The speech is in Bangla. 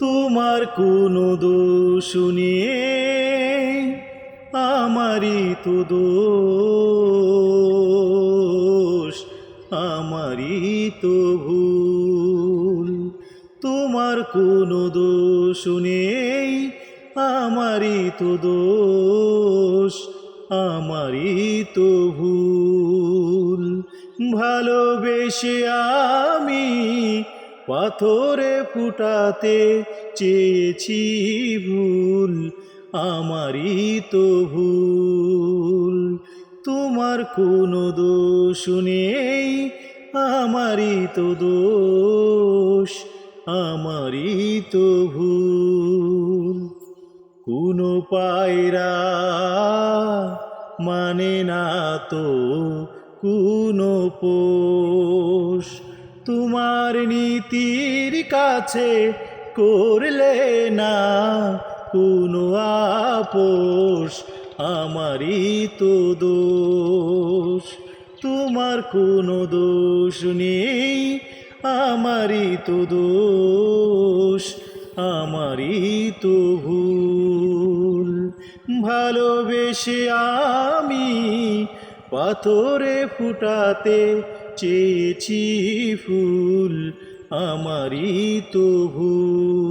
তোমার কোনো দোষ নিয়ে আমারই তো দোষ, আমারই তো ভুল। তোমার কোনো দোষ নেই, আমারই তো দোষ, আমারই তো ভুল। ভালোবেসে আমি পাথরে ফুটাতে চেয়েছি ভুল, আমারই তো ভুল। তোমার কোনো দোষ নেই, আমারই তো দোষ, আমারই তো ভুল। কোনো পায়রা মানে না তো, কোনো পোষ। তোমার নীতির কাছে করলে না কোনো আপোষ, আমারই তো দোষ। তোমার কোনো দোষ নেই, আমারই তো দোষ, আমারই তো ভুল। ভালোবেসে আমি পাথরে ফুটাতে চেয়েছি ফুল আমারই তো ভুল